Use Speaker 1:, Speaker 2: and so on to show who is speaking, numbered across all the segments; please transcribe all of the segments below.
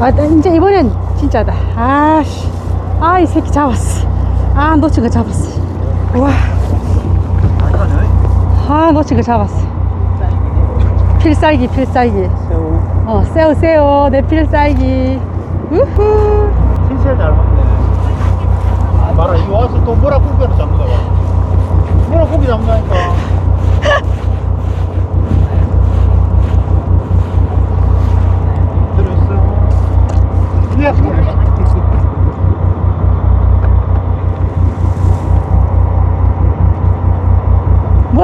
Speaker 1: 아, 나 이제 이번엔 진짜다. 아씨. 아, 이 새끼 잡았어. 아, 놓친 거 잡았어. 와. 아, 놓친 거 잡았어. 필살기, 필살기. 어, 새우, 새우. 내 필살기. 우후.
Speaker 2: 신세 잘 먹네 봐라 이거 와서 또 뭐라 고기를 잡는다 봐 뭐라 고기 잡는다니까 들어있어 예.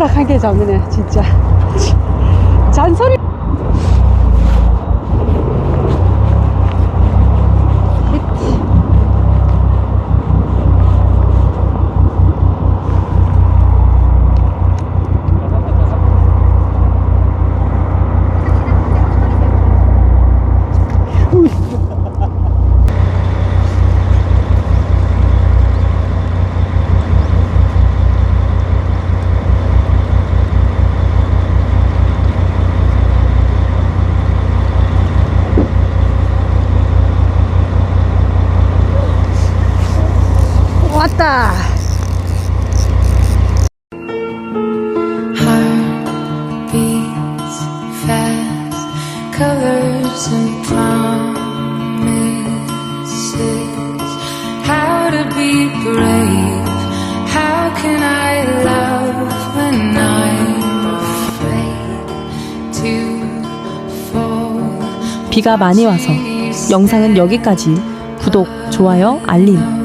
Speaker 1: 뭐라 한게 잡느네, 진짜. 잔소리.
Speaker 3: To fall?
Speaker 4: 비가 많이 와서 영상은 여기까지. 구독, 좋아요, 알림